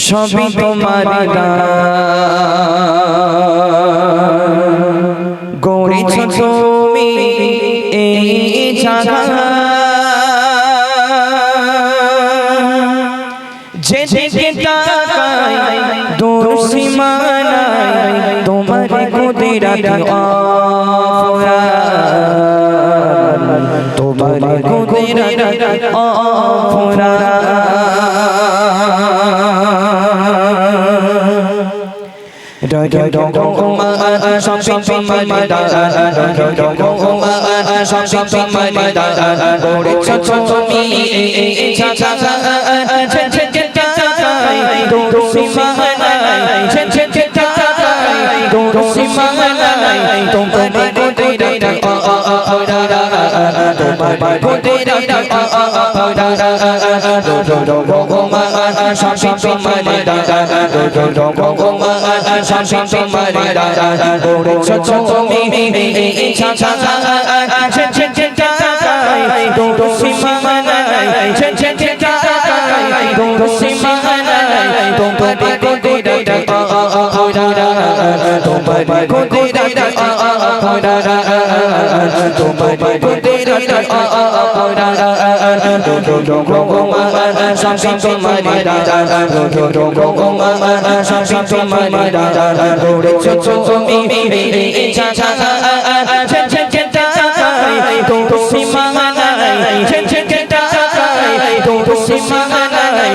সবই তোমার গৌরীছ তুমি এই যে যে দোষী মানায় তোমার কুদিরা đời đời đồng công ông ơ ơ song song song mai mai đời đời đồng công ông ơ ơ song song song mai mai đời ô đi chân chân chân mi cha cha cha chân chân chân cha cha đồ đồ xi ma chân chân chân cha cha đồ đồ xi ma Don't see my tung tung đi con đi đây đây ờ ờ ờ thôi da da tung bay đi con đi đây đây ờ ờ ờ thôi da da tung bay đi con đi đây đây ờ ờ ờ thôi da da tung tung tung không không ờ ờ sang sang tung mai mai da da tung tung tung không không ờ ờ sang sang tung mai mai da da tung tung tung tung tung mi mi mi mi cha cha cha cha cha tung tung xi măng này chen chen chen ta tung tung xi măng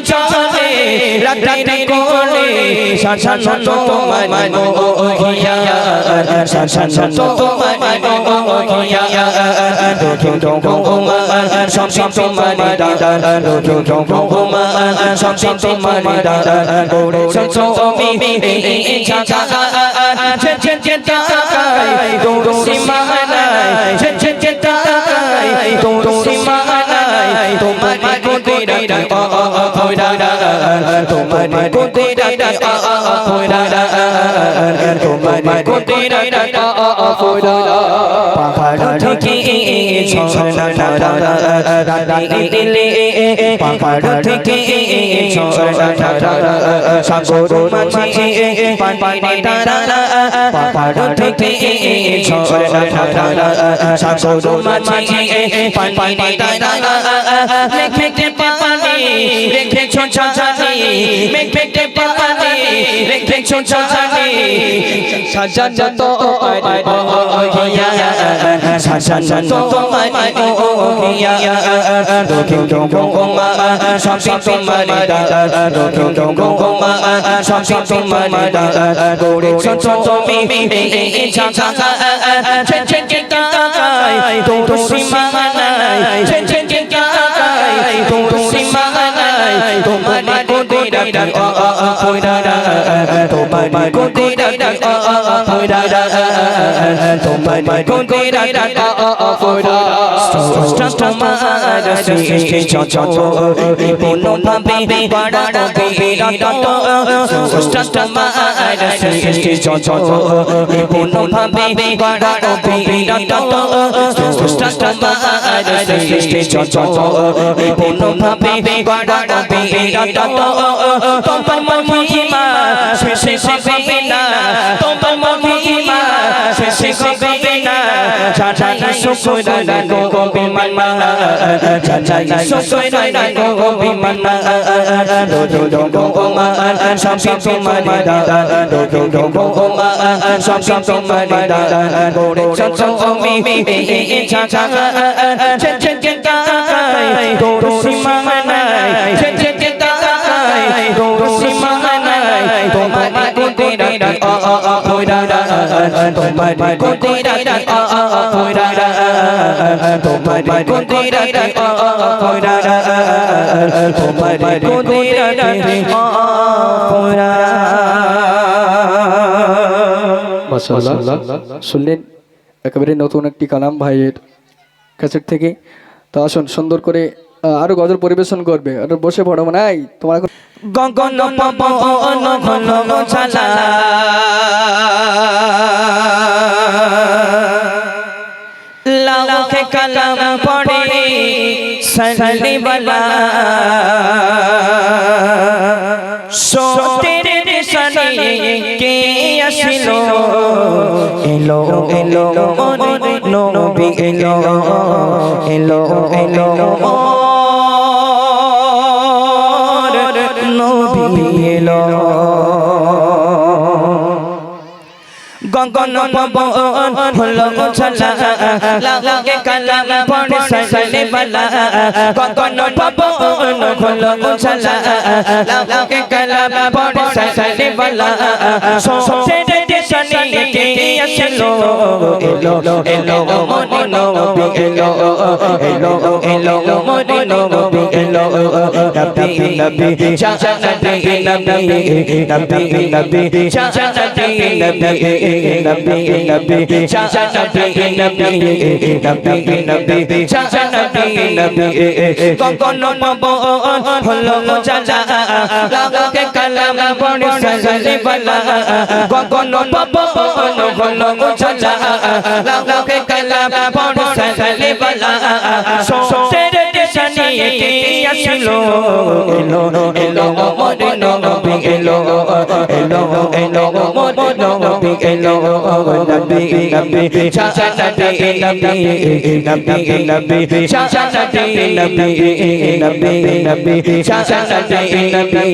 চলে রাতে কোলে শাসন তো তোমায় মোহিয়া শাসন তো তোমায় মোহিয়া দুঃখ দুঃখ ওমা সব সব তোমার দাদা দুঃখ দুঃখ ওমা সব সব তোমার দাদা গোরে সচো ওমি এই চাচা chen chen chen ta kai dong dong si ma nai chen chen chen ta kai dong dong si ma nai তোমার কোতে ডাটা আ আ আ খোরা তোমার কোতে ডাটা আ আ আ খোরা তোমার কোতে ডাটা আ আ আ খোরা থেকে ঝর্ণা দিলে পাপড় থেকে ঝর্ণা সাগর মাঝে শাসন তোমার ওহিয়া দক্ষিণ গঙ্গমা শশী তোমার দক্ষিণ গঙ্গমা শশী তোমার গৌরে ছোট তুমি তুলসী মানায় তুলসী মানায় তোমার কোদিনা ও ও ও কোদিনা তোমার কোদিনা ও ও ও কোদিনা তোমার কোদিনা ও ও ও কোদিনা তোমার সৃষ্টি চচো কোনো ভাবে বড় বিরাট তোমার সৃষ্টি চচো কোনো ভাবে বড় বিরাট তোমার সৃষ্টি চচো কোনো ভাবে বড় বিরাট তোমার মহিমা শেষে হবে না তোমার মহিমা শেষে হবে না চাচা ইসু কইরা না গো গো বিমান মা চাচা ইসু কইরা না গো গো বিমান মা দো দো দো গো গো মা সব সব তোমার দা দো দো দো গো গো মা সব সব তোমার দা গোরে চাচা ওমি এ চাচা চেন চেন চেন কা দো দো সিমা না চেন শুনলেন? একেবারে নতুন একটি কালাম ভাইয়ের কাছের থেকে। তো আসুন, সুন্দর করে আরও গজল পরিবেশন করবে। আর বসে পড়ো মানে তোমার গগন পবন ঘন ছালা লাখে কালাম পড়ে সলি বলা সোতের দেশানি কে আসিল এলো এলো নবী এলো এলো এলো নবী গগন পবন হলো ছলা লাগে কালাম পড়ে সজলে বালা। গগন পবন হলো ছলা লাগে কালাম পড়ে সজলে বালা। সোচে দেশনি কে আসলো এলো এলো মনি নবী এলো এলো এলো মনি নবী এলো নবী নবী জানাতে নবী নবী নবী জানাতে নবী নবী নবী জানাতে নবী নবী নবী জানাতে নবী কখন পবন হলো জালা লাগে কালাম পড়ে সজলে বালা কখন পবন হলো জালা লাগে কালাম পড়ে সজলে বালা সোচের দেশনি কে আসিল এলো এলো মনে নবী এলো এলো এলো মনে নবী এলো নবী নবী জানাতে নবী নবী নবী জানাতে নবী নবী নবী জানাতে নবী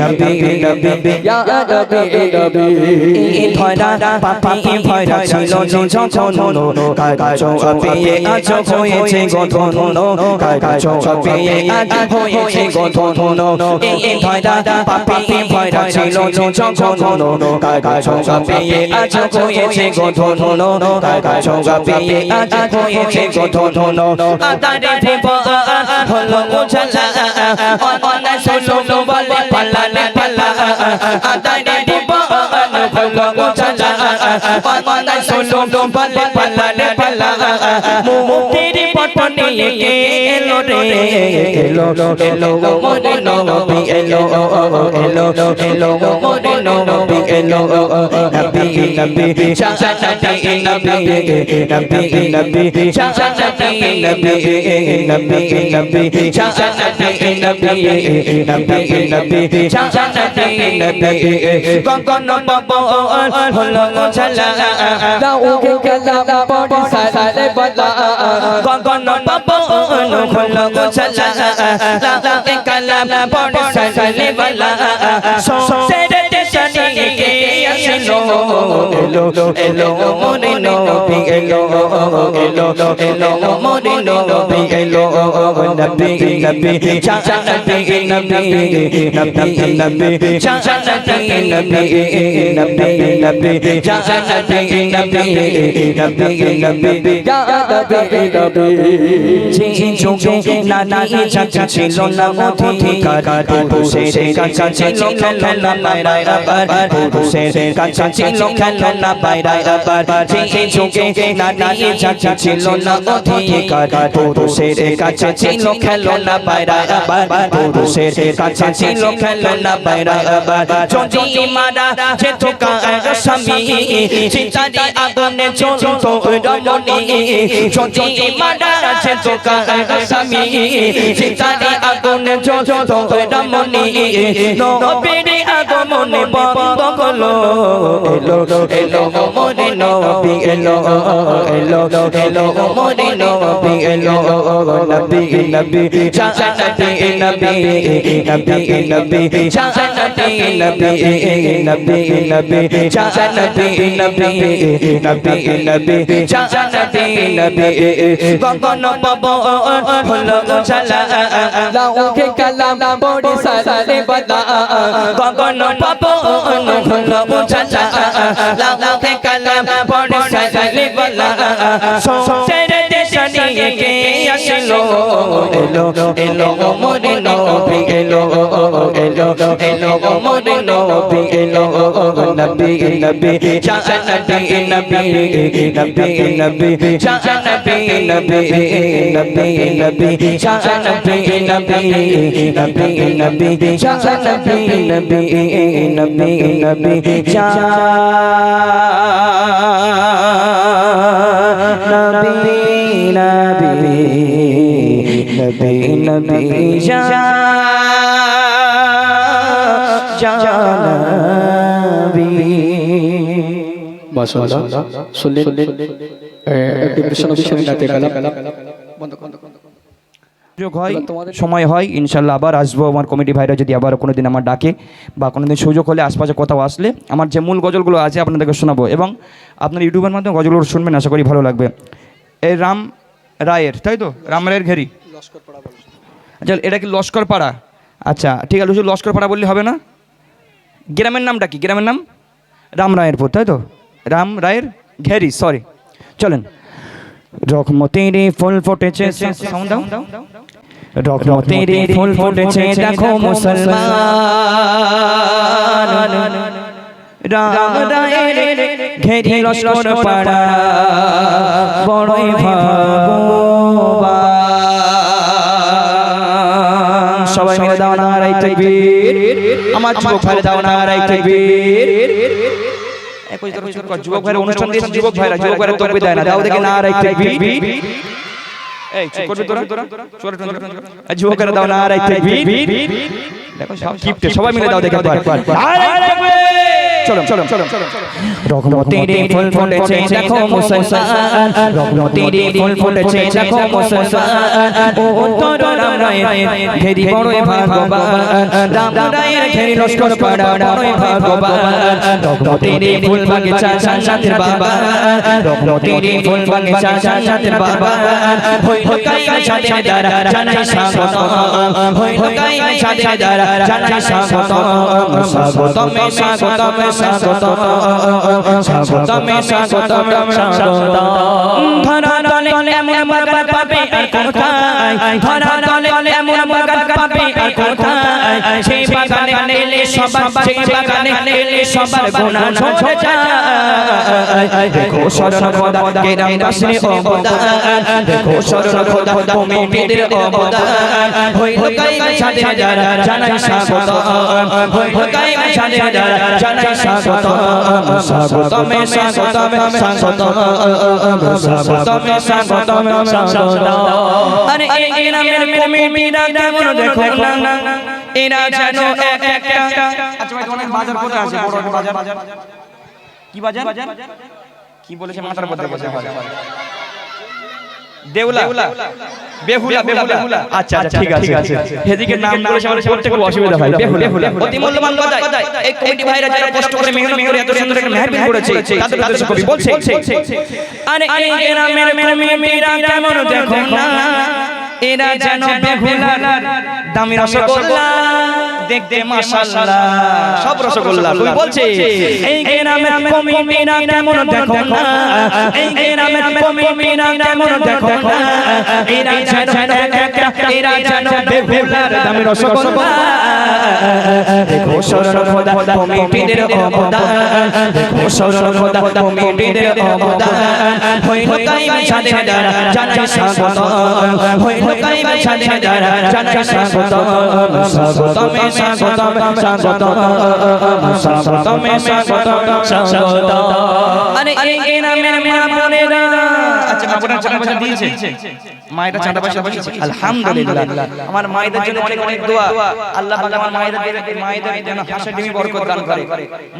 নবী নবী ইয়া নবী নবী ধরা পাপি ভরা ছিল যখন কাজ পেয়ে আজ হয়েছে গঠন কাজ পেয়ে আজ হয়েছে গঠন এই ধরা পাপি ভরা ছিল যখন কাজ পেয়ে আজ হয়েছে গঠন কাজ পেয়ে আজ হয়েছে গঠন আদারে ভেবা হলো মোছালা অনা শোনো বলে পাল্লা পাল্লা আদারে ভেবা হলো মোছালা অনা শোনো বলে পাল্লা পাল্লা মুক্তির পটনে এলো রে এলো এলো মনে নবী এলো এলো এলো মনে নবী এলো নবী নবী জানাতে নবী নবী নবী জানাতে নবী নবী নবী জানাতে নবী নবী নবী জানাতে নবী গগন পবন হলো ঝলা লাউকে কালাম পড়ে সজলে বালা গগন পবন হলো ঝলা লাগে কালাম পড়ে সজলে বালা কে আসিলো এলো এলো মনে নবী এলো এলো এলো মনে নবী এলো নবী নবী জানাতে নবী নবী নবী জানাতে নবী নবী নবী জানাতে নবী নবী নবী ইয়া নবী নবী যে নানা চাচা ছিল না অধিকার পুরুষের কাছে ছিল খেলনা বাইরা আবার পুরুষের কাছে ছিল খেলনা বাইরা আবার যে যুগে নানা চাচা ছিল না অধিকার পুরুষের কাছে ছিল খেলনা বাইরা আবার পুরুষের কাছে ছিল খেলনা বাইরা আবার যদি মারা যে তোকা স্বামী চিন্তারি আগুনে চলতো রমণী যদি মারা যে তোকা স্বামী চিন্তারি আগুনে চলতো রমণী নবীর আগমনে বন্ধ হলো এলো এলো মোরে নবী এলো এলো এলো মোরে নবী এলো নবী নবী জান্নাতি নবী নবী নবী জান্নাতি নবী নবী নবী জান্নাতি নবী নবী নবী জান্নাতি নবী। গগন পাব হলো চালা লাউকে কালাম পড়ে সালালে বদা। গগন পাব হলো চালা লাউকে কালাম পড়ে সাজালে বলা সোচের দেশ নিয়ে কে আসলো। এলো এলো মোরে নবী, এলো এলো এলো মোরে নবী, এলো নবী নবী জান্নাতি নবী নবী নবী জান্নাতি নবী নবী নবী জান্নাতি নবী নবী নবী জান্নাতি নবী নবী নবী জান্নাতি নবী নবী নবী জানবী মাশাআল্লাহ। শুনলেন একটি বন্ধ সুযোগ হয় সময় হয় ইনশাল্লাহ আবার আসব আমার কমিটি ভাইরা যদি আবার কোনো দিন আমার ডাকে বা কোনো দিন সুযোগ হলে আশপাশে কোথাও আসলে আমার যে মূল গজলগুলো আছে আপনাদেরকে শোনাবো এবং আপনার ইউটিউবের মাধ্যমে গজলগুলো শুনবেন আশা করি ভালো লাগবে। এই রাম রায়ের তাই তো? রাম রায়ের ঘেরি। আচ্ছা এটা কি লস্কর পাড়া? আচ্ছা ঠিক আছে লস্কর পাড়া বললে হবে না? গ্রামের নামটা কি? গ্রামের নাম? রাম রায়েরপুর তাই তো? রাম রায়ের ঘেরি সরি চলেন। রকমতের ফুল ফুটেছে সাউন্ড দাও। রকমতের ফুল ফুটেছে দেখো মুসলমান। রাম রায়ের ঘেরি লস্কর পাড়া। বড়ই ভাগবান সবাই মিলে দাও না রাই তাকবীর আমার ভাই দাও না রাই তাকবীর যুবক ভাইয়ের অনুষ্ঠান দিয়েছে যুবক ভাইরা যুবক ভাইরা তকবীর দেয় না দাও দেখি না রাই তাকবীর এই চুপ করবি তোরা চোরা টোন যুবকেরা দাও না রাই তাকবীর দেখো সব কিপটে সবাই মিলে দাও দেখি একবার চলো চলো চলো রহমতের ফুল ফুটেছে দেখো মুসলমান রহমতের ফুল ফুটেছে দেখো মুসলমান ও তোর রাম রায়ের ঘেরি বড়ই ভাগবান রাম রায়ের ঘেরি লস্কর পাড়া বড়ই ভাগবান রহমতের ফুল বাগিচা জান্নাতের বাবা রহমতের ফুল বাগিচা জান্নাতের বাবা হই হকাই সাথে দারা জানাই স্বাগত হই হকাই সাথে দারা জানাই স্বাগত স্বাগতম স্বাগতম স্বাগতম স্বাগতম স্বাগতম স্বাগতম ধরা দলে এমন ধরা দলে কোথায় সেই বাগানে এলে সবার সেই বাগানে এলে সবার গুনাহ ঝরে যায় দেখো সরল খোদা কেরাম বাসরে অবদান দেখো সরল খোদা কমিটিদের অবদান হই হকাই সাথে যারা জানাই স্বাগত হই হকাই সাথে যারা জানাই স্বাগত স্বাগতম স্বাগতম স্বাগতম স্বাগতম স্বাগতম স্বাগতম আরে এই নামের কমিটিরা কেমন দেখো না এরা যেন এক একটা আচ্ছা ভাই তোমার বাজার কোথায় আছে? বড় বাজার? কি বাজার? কি বলেছে মাথার মধ্যে বসে দেউলা। বেহুলা বেহুলা আচ্ছা আচ্ছা ঠিক আছে। এদিকে নাম বলেছে আমাদের পড়তে খুব অসুবিধা হয় বেহুলা। অতি মূল্যবান কথা এই কমিটি ভাইরা যারা কষ্ট করে মেহনত করে এত সুন্দর একটা মেহরবিন করেছে। তাদের উদ্দেশ্যে কবি বলছে। আরে এই গ্রামের কমিটিরা কেমন দেখো? না এরা যেন বেহুলার দামি রসগোল্লা। দেখতে মাশাআল্লাহ সব রসগোল্লা কবি বলছে এই গ্রামের কমিটিরা কেমন দেখো না এই গ্রামের কমিটিরা কেমন দেখো না এরা যেন একটা এরা যেন বেহুলার দামি রসগোল্লা দেখো সরল খোদা কমিটিদের অবদান দেখো সরল খোদা কমিটিদের অবদান হই হকাই সাথে যারা জানাই স্বাগত হই হকাই সাথে যারা জানাই স্বাগত স্বাগতম স্বাগতম স্বাগতম স্বাগতম স্বাগতম স্বাগতম আরে এই গ্রামের মা বোনেরা আচ্ছা মা বোনেরা চাঁদা পয়সা দিয়েছে। মায়েরা চাঁদা পয়সা দিয়েছে। আলহামদুলিল্লাহ। আমার মায়েদের জন্য অনেক অনেক দোয়া। আল্লাহ পাক আমার মায়েদের মায়েদের জন্য হাঁসের ডিমি বরকত দান করে।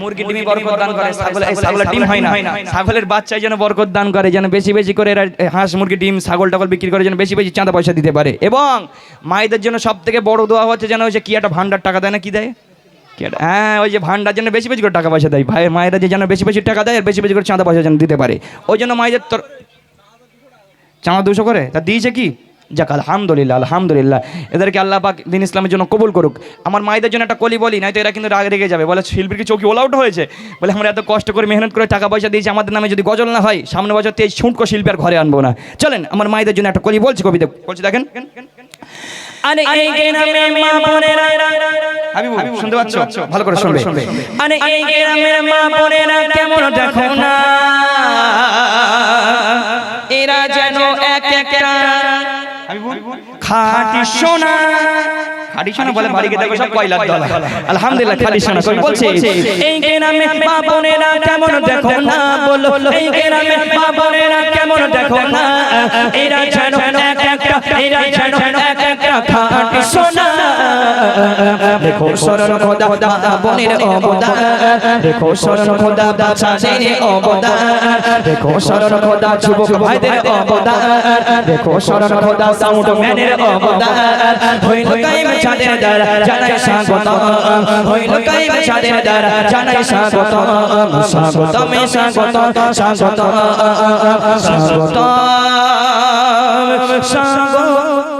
মুরগির ডিমি বরকত দান করে। ছাগল এই ছাগলের ডিম হয় না। ছাগলের বাচ্চাই যেন বরকত দান করে যেন বেশি বেশি করে এরা হাঁস মুরগি ডিম ছাগল টাগল বিক্রি করে যেন বেশি বেশি চাঁদা পয়সা দিতে পারে। এবং মায়েদের জন্য সব থেকে বড় দোয়া হচ্ছে যেন ওই যে কি একটা ভান্ডার টাকা দেয় না কি দেয়? হ্যাঁ ওই যে ভান্ডার জন্য বেশি বেশি করে টাকা পয়সা দেয়। ভাই মায়েরা যে যেন বেশি বেশি টাকা দেয় আর বেশি বেশি করে চাঁদা পয়সা যেন দিতে পারে। ওই জন্য মায়েদের তোর চাঁদা দুশো করে? তা দিয়েছে কি? যাক আলহামদুলিল্লাহ আলহামদুলিল্লাহ। এদেরকে আল্লাহ পাক দিন ইসলামের জন্য কবুল করুক। আমার মায়েদের জন্য একটা কলি বলি নয়তো এরা কিন্তু রাগ রেগে যাবে। বলে শিল্পীর কি চৌকি ওলাউট হয়েছে? বলে আমরা এত কষ্ট করে মেহনত করে টাকা পয়সা দিয়েছি আমাদের নামে যদি গজল না হয় সামনে বছর তেজ ছুটকো শিল্পী আর ঘরে আনব না। চলেন আমার মায়েদের জন্য একটা কলি বলছি কবিতা। বলছি দেখেন। শুনতে পাচ্ছ? ভালো করে শুনবে। কেমন দেখো না? খাটি সোনা। খাটি সোনা বলে বাড়ি গেতে সব কয়লার দলা। আলহামদুলিল্লাহ খাটি সোনা কই বলছে এই গ্রামে মা বোনেরা কেমন দেখো না? বলো এই গ্রামে মা বোনেরা কেমন দেখো না? এরা যেন এক একটা এরা যেন এক খাটি সোনা। দেখো সরল খোদা, বোনের অবদান। দেখো সরল খোদা বাচ্চাদের অবদান। দেখো সরল খোদা, যুবক ভাইদের অবদান। দেখো সরল খোদা সাউন্ড ম্যানের অবদান। হইল কাইম চাঁদের দ্বারা, জানাই স্বাগত হইল কাইম চাঁদের দ্বারা, জানাই স্বাগত স্বাগত মে স্বাগত স্বাগত স্বাগত স্বাগত